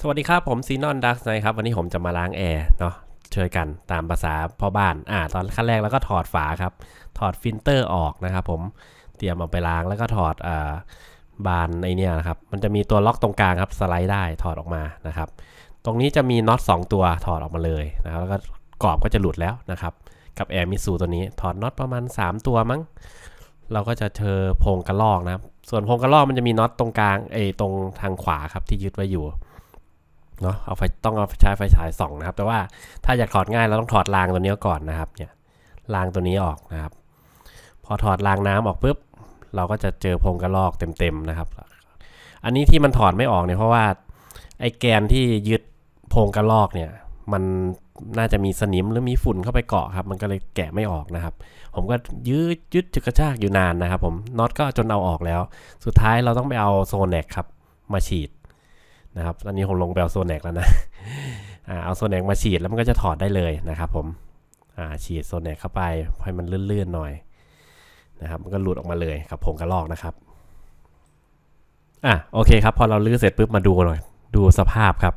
สวัสดีครับ ผมซีนอนดักนะครับ วันนี้ผมจะมาล้างแอร์เนาะช่วยกันตามภาษาพ่อบ้าน อ่า ตอนขั้นแรกแล้วก็ถอดฝาครับ ถอดฟิลเตอร์ออกนะครับผมเตรียมเอาไปล้างแล้วก็ถอดอ่าบานไอเนี่ยนะครับ มันจะมีตัวล็อกตรงกลางครับสไลด์ได้ถอดออกมานะครับ ตรงนี้จะมีน็อต2ตัวถอดออกมาเลยนะครับแล้วก็กรอบก็จะหลุดแล้วนะครับ กับแอร์มิสูตัวนี้ถอดน็อตประมาณ 3 ตัวมั้ง เราก็จะเจอโพงกระลอกนะครับ ส่วนโพงกระลอกมันจะมีน็อตตรงกลางไอ้ตรงทางขวาครับที่ยึดไว้อยู่ เนาะเอาไฟต้องเอาใช้ไฟฉายส่องนะครับ แต่ว่าถ้าอยากถอดง่ายเราต้องถอดรางตัวนี้ก่อนนะครับ เนี่ยรางตัวนี้ออกนะครับ พอถอดรางน้ำออกปุ๊บ เราก็จะเจอพงกระลอกเต็มๆนะครับ อันนี้ที่มันถอดไม่ออกเนี่ยเพราะว่าไอ้แกนที่ยึดพงกระลอกเนี่ย มันน่าจะมีสนิมหรือมีฝุ่นเข้าไปเกาะครับ มันก็เลยแกะไม่ออกนะครับ ผมก็ยืดยึดจุกกระชากอยู่นานนะครับ ผมน็อตก็จนเอาออกแล้ว สุดท้ายเราต้องไปเอาโซนแนกครับ มาฉีด นะครับตอนนี้ผมลงไปเอาโซนแนกแล้วนะเอาโซนแนกมาฉีดแล้วมันก็จะถอดได้เลยนะครับผมฉีดโซนแนกเข้าไปให้มันเลื่อนๆหน่อยนะครับมันก็หลุดออกมาเลยกับผงกระลอกนะครับอะโอเคครับพอเราลื้อเสร็จปุ๊บมาดูหน่อยดูสภาพครับ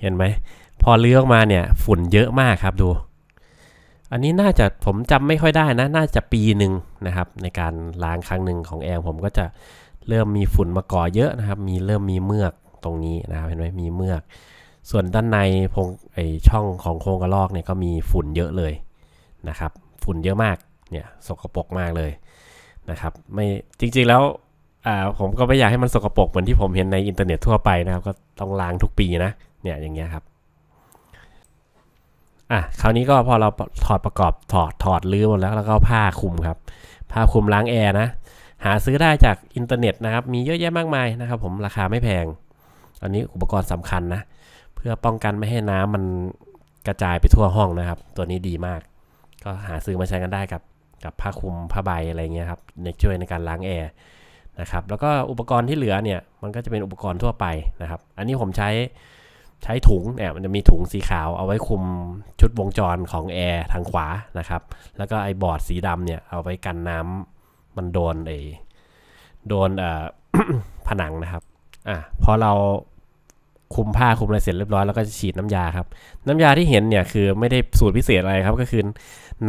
เห็นไหมพอลื้อออกมาเนี่ยฝุ่นเยอะมากครับดู อันนี้น่าจะผมจำไม่ค่อยได้นะ น่าจะปีหนึ่งนะครับ ในการล้างครั้งหนึ่งของแอร์ผมก็จะเริ่มมีฝุ่นมาก่อเยอะนะครับ มีเริ่มมีเมือก ตรงนี้นะครับเห็นไหมมีเมือก ส่วนด้านในพงไอช่องของโครงกระลอกเนี่ยก็มีฝุ่นเยอะเลยนะครับ ฝุ่นเยอะมากเนี่ยสกปรกมากเลยนะครับ ไม่จริงๆแล้วอ่าผมก็ไม่อยากให้มันสกปรกเหมือนที่ผมเห็นในอินเทอร์เน็ตทั่วไปนะครับ ก็ต้องล้างทุกปีนะเนี่ยอย่างเงี้ยครับอะคราวนี้ก็พอเราถอดประกอบถอดถอดลื้อหมดแล้วแล้วก็ผ้าคลุมครับ ผ้าคลุมล้างแอร์นะ หาซื้อได้จากอินเทอร์เน็ตนะครับ มีเยอะแยะมากมายนะครับ ผมราคาไม่แพง อันนี้อุปกรณ์สำคัญนะ เพื่อป้องกันไม่ให้น้ำมันกระจายไปทั่วห้องนะครับ ตัวนี้ดีมาก ก็หาซื้อมาใช้กันได้กับกับผ้าคลุมผ้าใบอะไรเงี้ยครับในช่วยในการล้างแอร์นะครับ แล้วก็อุปกรณ์ที่เหลือเนี่ย มันก็จะเป็นอุปกรณ์ทั่วไปนะครับ อันนี้ผมใช้ใช้ถุงเนี่ยมันจะมีถุงสีขาวเอาไว้คุมชุดวงจรของแอร์ทางขวานะครับ แล้วก็ไอ้บอร์ดสีดำเนี่ยเอาไว้กันน้ำมันโดนไอ้โดนเอ่อผนังนะครับ อะพอเรา คุมผ้าคุมอะไรเสร็จเรียบร้อยแล้วก็จะฉีดน้ำยาครับ น้ำยาที่เห็นเนี่ยคือไม่ได้สูตรพิเศษอะไรครับก็คือ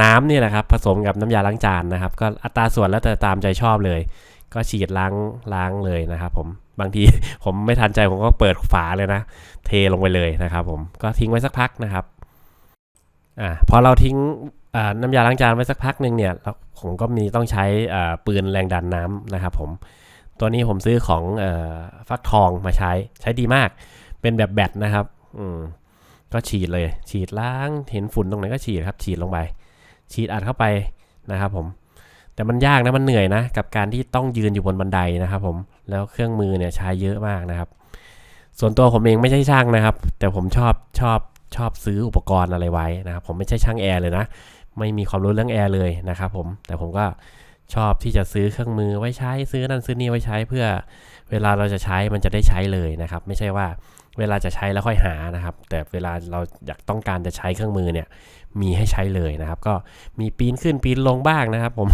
น้ำเนี่ยนะครับผสมกับน้ำยาล้างจานนะครับ ก็อัตราส่วนแล้วแต่ตามใจชอบเลย ก็ฉีดล้างล้างเลยนะครับ ผมบางทีผมไม่ทันใจผมก็เปิดฝาเลยนะ เทลงไปเลยนะครับ ผมก็ทิ้งไว้สักพักนะครับอ่าพอเราทิ้งน้ำยาล้างจานไว้สักพักหนึ่งเนี่ยผมก็มีต้องใช้ปืนแรงดันน้ำนะครับ ผมตัวนี้ผมซื้อของอฟักทองมาใช้ใช้ดีมาก เป็นแบบแบตนะครับ อืมก็ฉีดเลย ฉีดล้างเห็นฝุ่นตรงไหนก็ฉีดครับ ฉีดลงไป ฉีดอัดเข้าไปนะครับ ผม แต่มันยากนะมันเหนื่อยนะ กับการที่ต้องยืนอยู่บนบันไดนะครับ ผมแล้วเครื่องมือเนี่ยใช้เยอะมากนะครับ ส่วนตัวผมเองไม่ใช่ช่างนะครับ แต่ผมชอบชอบชอบซื้ออุปกรณ์อะไรไว้นะครับ ผมไม่ใช่ช่างแอร์เลยนะ ไม่มีความรู้เรื่องแอร์เลยนะครับ ผมแต่ผมก็ชอบที่จะซื้อเครื่องมือไว้ใช้ซื้อนั่นซื้อนี่ไว้ใช้เพื่อเวลาเราจะใช้มันจะได้ใช้เลยนะครับ ไม่ใช่ว่า เวลาจะใช้แล้วค่อยหานะครับ แต่เวลาเราอยากต้องการจะใช้เครื่องมือเนี่ย มีให้ใช้เลยนะครับ ก็มีปีนขึ้นปีนลงบ้างนะครับ ผม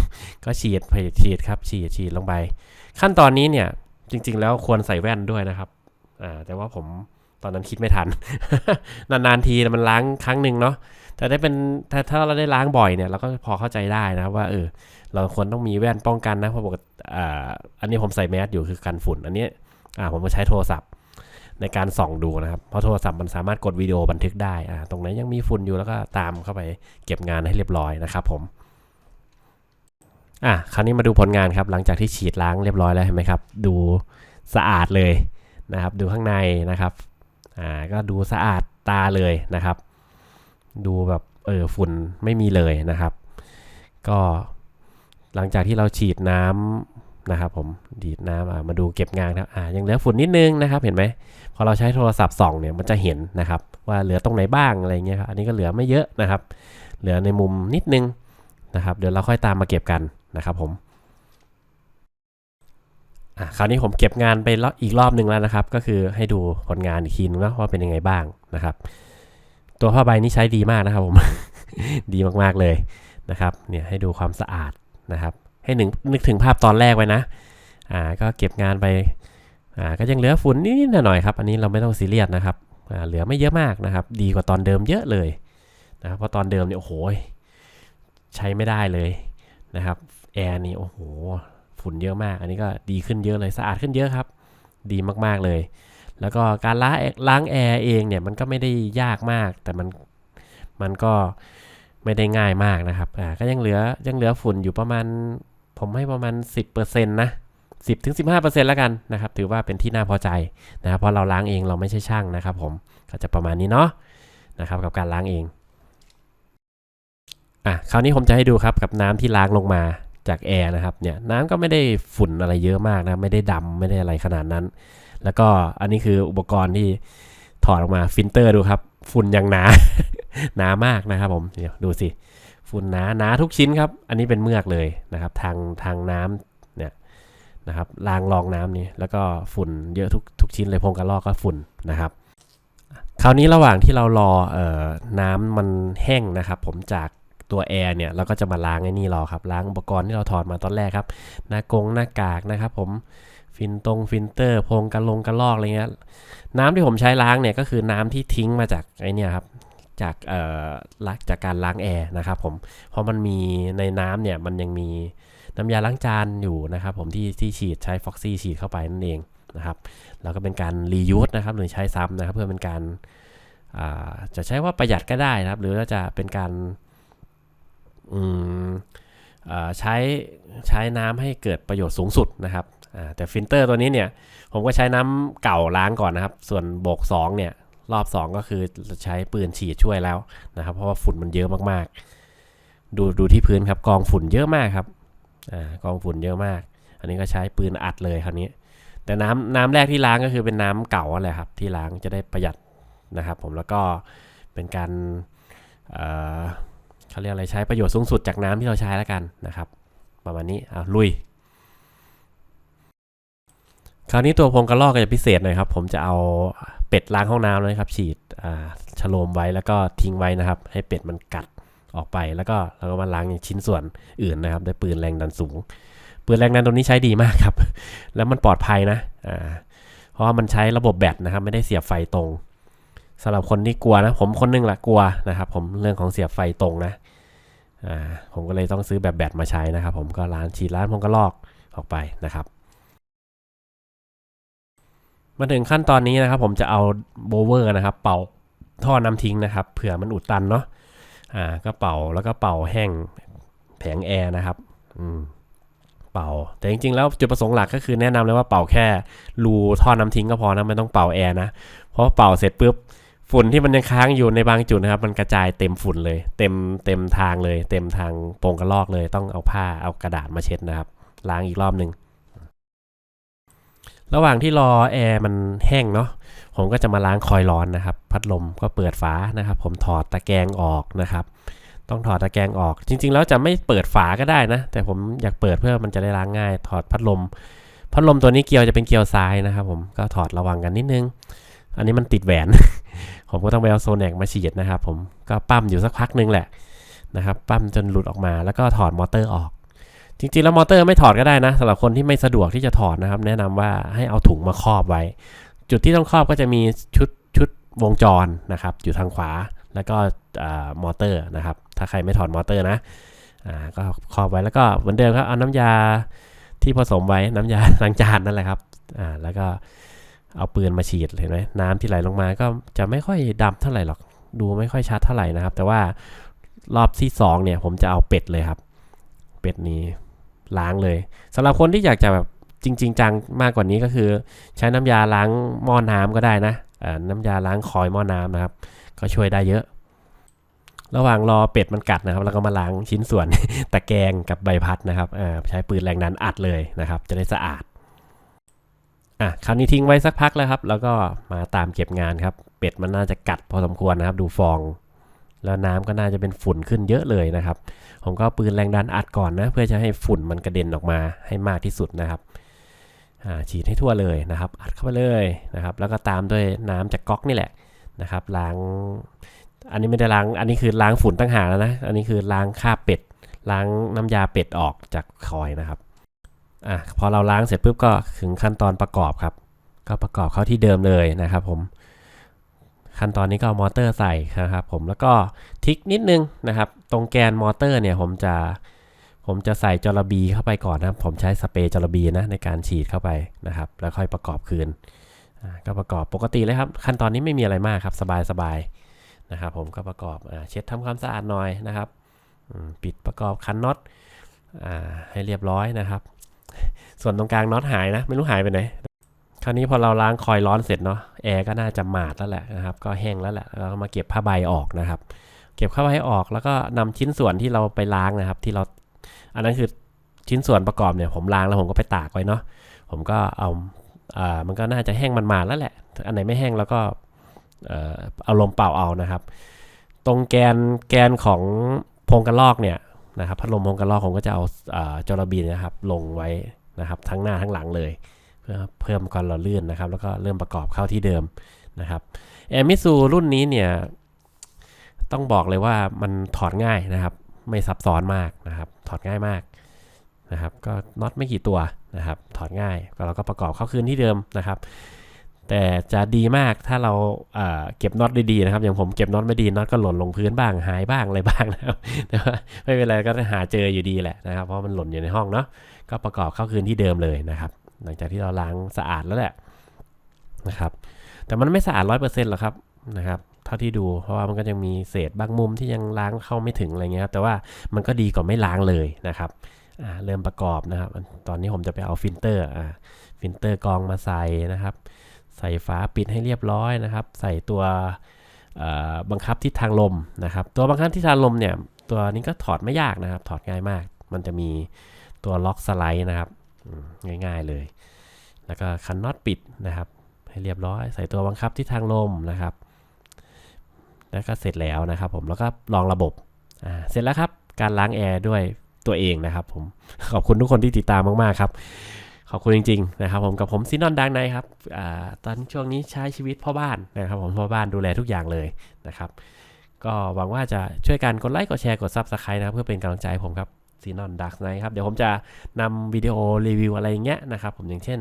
ก็ฉีดฉีดครับฉีดฉีดลงไป ขั้นตอนนี้เนี่ยจริง ๆ แล้วควรใส่แว่นด้วยนะครับอ่าแต่ว่าผมตอนนั้นคิดไม่ทัน นานๆทีมันล้างครั้งหนึ่งเนาะแต่ได้เป็นถ้าถ้าเราได้ล้างบ่อยเนี่ยเราก็พอเข้าใจได้นะครับว่าเออเราควรต้องมีแว่นป้องกันนะเพราะปกติอ่าอันนี้ผมใส่แมสอยู่คือกันฝุ่น อันนี้อ่าผมก็ใช้โทรศัพท์ ในการส่องดูนะครับ เพราะโทรศัพท์มันสามารถกดวิดีโอบันทึกได้อ่าตรงไหนยังมีฝุ่นอยู่แล้วก็ตามเข้าไปเก็บงานให้เรียบร้อยนะครับผมอะคราวนี้มาดูผลงานครับ หลังจากที่ฉีดล้างเรียบร้อยแล้วเห็นไหมครับ ดูสะอาดเลยนะครับ ดูข้างในนะครับอ่าก็ดูสะอาดตาเลยนะครับ ดูแบบเออฝุ่นไม่มีเลยนะครับ ก็หลังจากที่เราฉีดน้ำ นะครับผมดีดน้ำมาดูเก็บงานครับอ่ายังเหลือฝุ่นนิดนึงนะครับ เห็นไหมพอเราใช้โทรศัพท์ส่องเนี่ยมันจะเห็นนะครับ ว่าเหลือตรงไหนบ้างอะไรเงี้ยครับอันนี้ก็เหลือไม่เยอะนะครับ เหลือในมุมนิดนึงนะครับ เดี๋ยวเราค่อยตามมาเก็บกันนะครับผมอะคราวนี้ผมเก็บงานไปอีกรอบหนึ่งแล้วนะครับ ก็คือให้ดูผลงานอีกทีนึงนะว่าเป็นยังไงบ้างนะครับ ตัวผ้าใบนี้ใช้ดีมากนะครับผมดีมากๆเลยนะครับ เนี่ยให้ดูความสะอาดนะครับ ให้หนึ่งนึกถึงภาพตอนแรกไว้นะอ่าก็เก็บงานไปอ่าก็ยังเหลือฝุ่นนิดหน่อยครับ อันนี้เราไม่ต้องซีเรียสนะครับอ่าเหลือไม่เยอะมากนะครับ ดีกว่าตอนเดิมเยอะเลยนะครับเพราะตอนเดิมเนี่ยโอ้โหใช้ไม่ได้เลยนะครับแอร์นี่โอ้โหฝุ่นเยอะมาก อันนี้ก็ดีขึ้นเยอะเลยสะอาดขึ้นเยอะครับ ดีมากๆเลย แล้วก็การล้างล้างแอร์เองเนี่ยมันก็ไม่ได้ยากมาก แต่มันมันก็ไม่ได้ง่ายมากนะครับอ่าก็ยังเหลือยังเหลือฝุ่นอยู่ประมาณ ผมให้ประมาณ 10%นะ10ถึง15%แล้วกันนะครับถือว่าเป็นที่น่าพอใจนะครับเพราะเราล้างเองเราไม่ใช่ช่างนะครับ ผมก็จะประมาณนี้เนาะนะครับกับการล้างเองอะคราวนี้ผมจะให้ดูครับกับน้ำที่ล้างลงมาจากแอร์นะครับเนี่ยน้ำก็ไม่ได้ฝุ่นอะไรเยอะมากนะไม่ได้ดำไม่ได้อะไรขนาดนั้น แล้วก็อันนี้คืออุปกรณ์ที่ถอดออกมาฟิลเตอร์ดูครับ ฝุ่นยังหนา หนามากนะครับผมเดี๋ยวดูสิ ฝุ่นหนาหนาทุกชิ้นครับ อันนี้เป็นเมือกเลยนะครับ ทางทางน้ำเนี่ยนะครับรางรองน้ำนี้แล้วก็ฝุ่นเยอะทุกทุกชิ้นเลยพงกระลอกก็ฝุ่นนะครับ คราวนี้ระหว่างที่เรารอเอ่อน้ำมันแห้งนะครับ ผมจากตัวแอร์เนี่ยเราก็จะมาล้างไอ้นี่รอครับ ล้างอุปกรณ์ที่เราถอดมาตอนแรกครับหน้ากงหน้ากากนะครับ ผมฟินตรงฟิลเตอร์พงกระลงกระลอกอะไรเงี้ยน้ำที่ผมใช้ล้างเนี่ยก็คือน้ำที่ทิ้งมาจากไอเนี่ครับ จากเอ่อลักจากการล้างแอร์นะครับผมเพราะมันมีในน้ำเนี่ยมันยังมีน้ำยาล้างจานอยู่นะครับผมที่ที่ฉีดใช้ฟ็อกซี่ฉีดเข้าไปนั่นเองนะครับแล้วก็เป็นการรียูสนะครับหรือใช้ซ้ำนะครับเพื่อเป็นการาจะใช้ว่าประหยัดก็ได้นะครับ หรือว่าจะเป็นการใช้ใช้น้ำให้เกิดประโยชน์สูงสุดนะครับแต่ฟิลเตอร์ตัวนี้เนี่ยผมก็ใช้น้ำเก่าล้างก่อนนะครับ ส่วนโบก2เนี่ย รอบ 2 ก็คือใช้ปืนฉีดช่วยแล้วนะครับ เพราะว่าฝุ่นมันเยอะมากๆ ดูดูที่พื้นครับกองฝุ่นเยอะมากครับอ่ากองฝุ่นเยอะมาก อันนี้ก็ใช้ปืนอัดเลยคราวนี้ แต่น้ำน้ำแรกที่ล้างก็คือเป็นน้ำเก่าอะไรครับ ที่ล้างจะได้ประหยัดนะครับ ผมแล้วก็เป็นการเอ่อเขาเรียกอะไรใช้ประโยชน์สูงสุดจากน้ำที่เราใช้แล้วกันนะครับ ประมาณนี้อะลุยคราวนี้ตัวพงกระลอกก็จะพิเศษหน่อยครับ ผมจะเอา เป็ดล้างห้องน้ำเลยครับ ฉีดฉโลมไว้แล้วก็ทิ้งไว้นะครับ ให้เป็ดมันกัดออกไปแล้วก็เราก็มาล้างอย่างชิ้นส่วนอื่นนะครับด้วยปืนแรงดันสูง ปืนแรงดันตัวนี้ใช้ดีมากครับ แล้วมันปลอดภัยนะอ่าเพราะว่ามันใช้ระบบแบตนะครับ ไม่ได้เสียบไฟตรงสำหรับคนที่กลัวนะ ผมคนหนึงละกลัวนะครับ ผมเรื่องของเสียบไฟตรงนะอ่าผมก็เลยต้องซื้อแบบแบตมาใช้นะครับ ผมก็ล้างฉีดล้างพงกระลอกออกไปนะครับ มาถึงขั้นตอนนี้นะครับ ผมจะเอาโบเวอร์นะครับ เป่าท่อน้ำทิ้งนะครับ เผื่อมันอุดตันเนาะอ่าก็เป่าแล้วก็เป่าแห้งแผงแอร์นะครับอืมเป่า แต่จริงๆแล้วจุดประสงค์หลักก็คือแนะนำเลยว่าเป่าแค่รูท่อน้ำทิ้งก็พอนะไม่ต้องเป่าแอร์นะเพราะเป่าเสร็จปุ๊บฝุ่นที่มันยังค้างอยู่ในบางจุดนะครับ มันกระจายเต็มฝุ่นเลย เต็มเต็มทางเลย เต็มทางโปรงกระลอกเลย ต้องเอาผ้าเอากระดาษมาเช็ดนะครับ ล้างอีกรอบหนึ่ง ระหว่างที่รอแอร์มันแห้งเนาะผมก็จะมาล้างคอยล์ร้อนนะครับ พัดลมก็เปิดฝานะครับ ผมถอดตะแกรงออกนะครับ ต้องถอดตะแกรงออก จริง ๆ แล้วจะไม่เปิดฝาก็ได้นะ แต่ผมอยากเปิดเพื่อมันจะได้ล้างง่าย ถอดพัดลม พัดลมตัวนี้เกียวจะเป็นเกียวซ้ายนะครับ ผมก็ถอดระวังกันนิดนึง อันนี้มันติดแหวน ผมก็ต้องไปเอาโซนแนกมาฉีดนะครับ ผมก็ปั้มอยู่สักพักนึงแหละนะครับ ปั้มจนหลุดออกมา แล้วก็ถอดมอเตอร์ออก จริงๆแล้วมอเตอร์ไม่ถอดก็ได้นะสำหรับคนที่ไม่สะดวกที่จะถอดนะครับ แนะนำว่าให้เอาถุงมาครอบไว้ จุดที่ต้องครอบก็จะมีชุดชุดวงจรนะครับ อยู่ทางขวาแล้วก็มอเตอร์นะครับ ถ้าใครไม่ถอดมอเตอร์นะก็ครอบไว้แล้วก็เหมือนเดิมครับเอาน้ำยาที่ผสมไว้น้ำยาล้างจานนั่นแหละครับแล้วก็เอาปืนมาฉีดเห็นไหมน้ำที่ไหลลงมาก็จะไม่ค่อยดำเท่าไหร่หรอกดูไม่ค่อยชัดเท่าไหร่นะครับ แต่ว่ารอบที่สองเนี่ยผมจะเอาเป็ดเลยครับ เป็ดนี้ ล้างเลยสำหรับคนที่อยากจะแบบจริง ๆ จังมากกว่านี้ก็คือ ใช้น้ำยาล้างหม้อน้ำก็ได้นะน้ำยาล้างคอยหม้อน้ำนะครับ ก็ช่วยได้เยอะ ระหว่างรอเป็ดมันกัดนะครับ แล้วก็มาล้างชิ้นส่วนตะแกรงกับใบพัดนะครับใช้ปืนแรงดันอัดเลยนะครับ จะได้สะอาดอะคราวนี้ทิ้งไว้สักพักแล้วครับ แล้วก็มาตามเก็บงานครับ เป็ดมันน่าจะกัดพอสมควรนะครับ ดูฟอง แล้วน้ำก็น่าจะเป็นฝุ่นขึ้นเยอะเลยนะครับ ผมก็ปืนแรงดันอัดก่อนนะ เพื่อจะให้ฝุ่นมันกระเด็นออกมาให้มากที่สุดนะครับฉีดให้ทั่วเลยนะครับ อัดเข้าไปเลยนะครับ แล้วก็ตามด้วยน้ำจากก๊อกนี่แหละนะครับล้าง อันนี้ไม่ได้ล้าง อันนี้คือล้างฝุ่นตั้งหาแล้วนะ อันนี้คือล้างคราบเป็ด ล้างน้ำยาเป็ดออกจากคอยนะครับอะพอเราล้างเสร็จปุ๊บก็ถึงขั้นตอนประกอบครับ ก็ประกอบเข้าที่เดิมเลยนะครับผม ขั้นตอนนี้ก็เอามอเตอร์ใส่นะครับผมแล้วก็ทิกนิดนึงนะครับ ตรงแกนมอเตอร์เนี่ยผมจะผมจะใส่จระบีเข้าไปก่อนนะครับ ผมใช้สเปรย์จระบีนะในการฉีดเข้าไปนะครับ แล้วค่อยประกอบคืนก็ประกอบปกติเลยครับ ขั้นตอนนี้ไม่มีอะไรมากครับ สบายสบายๆนะครับผมก็ประกอบอเช็ดทำความสะอาดหน่อยนะครับปิดประกอบคันน็อตอให้เรียบร้อยนะครับ ส่วนตรงกลางน็อตหายนะ ไม่รู้หายไปไหน คราวนี้พอเราล้างคอยล์ร้อนเสร็จเนาะแอร์ก็น่าจะหมาดแล้วแหละนะครับ ก็แห้งแล้วแหละแล้วมาเก็บผ้าใบออกนะครับ เก็บผ้าใบออกแล้วก็นำชิ้นส่วนที่เราไปล้างนะครับ ที่เราอันนั้นคือชิ้นส่วนประกอบเนี่ย ผมล้างแล้วผมก็ไปตากไว้เนาะผมก็เอาอ่ามันก็น่าจะแห้งมันมาดแล้วแหละ อันไหนไม่แห้งแล้วก็เอาลมเป่าเอานะครับ ตรงแกนแกนของพงกระลอกเนี่ยนะครับพัดลมพงกระลอกผมก็จะเอาอ่าจอระบีนะครับ ลงไว้นะครับ ทั้งหน้าทั้งหลังเลย เพิ่มความหล่อลื่นนะครับ แล้วก็เริ่มประกอบเข้าที่เดิมนะครับแอมิซูรุ่นนี้เนี่ยต้องบอกเลยว่ามันถอดง่ายนะครับ ไม่ซับซ้อนมากนะครับ ถอดง่ายมากนะครับ ก็น็อตไม่กี่ตัวนะครับ ถอดง่ายก็เราก็ประกอบเข้าคืนที่เดิมนะครับ แต่จะดีมากถ้าเราอ่าเก็บน็อตดีๆนะครับ อย่างผมเก็บน็อตไม่ดีน็อตก็หล่นลงพื้นบ้างหายบ้างอะไรบ้างนะครับแต่ว่าไม่เป็นไรก็หาเจออยู่ดีแหละนะครับ เพราะมันหล่นอยู่ในห้องเนาะก็ประกอบเข้าคืนที่เดิมเลยนะครับ หลังจากที่เราล้างสะอาดแล้วแหละนะครับ แต่มันไม่สะอาดร้อยเปอร์เซ็นต์หรอกครับนะครับ เท่าที่ดูเพราะว่ามันก็ยังมีเศษบางมุมที่ยังล้างเข้าไม่ถึงอะไรเงี้ยครับแต่ว่ามันก็ดีกว่าไม่ล้างเลยนะครับเริ่มประกอบนะครับ ตอนนี้ผมจะไปเอาฟิลเตอร์ฟิลเตอร์กรองมาใส่นะครับ ใส่ฝาปิดให้เรียบร้อยนะครับ ใส่ตัวบังคับทิศทางลมนะครับ ตัวบังคับทิศทางลมเนี่ย ตัวนี้ก็ถอดไม่ยากนะครับ ถอดง่ายมาก มันจะมีตัวล็อกสไลด์นะครับ ง่ายๆเลย แล้วก็คันน็อตปิดนะครับ ให้เรียบร้อย ใส่ตัวบังคับที่ทางลมนะครับ แล้วก็เสร็จแล้วนะครับ ผม แล้วก็ลองระบบ อ่า เสร็จแล้วครับ การล้างแอร์ด้วยตัวเองนะครับ ผม ขอบคุณทุกคนที่ติดตามมากๆครับ ขอบคุณจริง ๆ นะครับ ผม กับผมซินอนดังในครับ อ่า ตอนช่วงนี้ใช้ชีวิตพ่อบ้านนะครับ ผม พ่อบ้านดูแลทุกอย่างเลยนะครับ ก็หวังว่าจะช่วยกันกดไลค์ กดแชร์ กด Subscribe นะครับ เพื่อเป็นกำลังใจให้ผมครับ ซีนอนดักไนครับเดี๋ยวผมจะนำวิดีโอรีวิวอะไรอย่างเงี้ยนะครับผมอย่างเช่น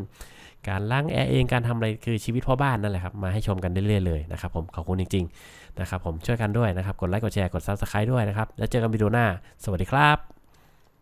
การล้างแอร์เองการทำอะไรคือชีวิตพ่อบ้านนั่นแหละครับมาให้ชมกันเรื่อยๆเลยนะครับผมขอบคุณจริงๆนะครับผมช่วยกันด้วยนะครับกดไลค์กดแชร์กดซับสไครต์ด้วยนะครับแล้วเจอกันวิดีโอหน้า สวัสดีครับ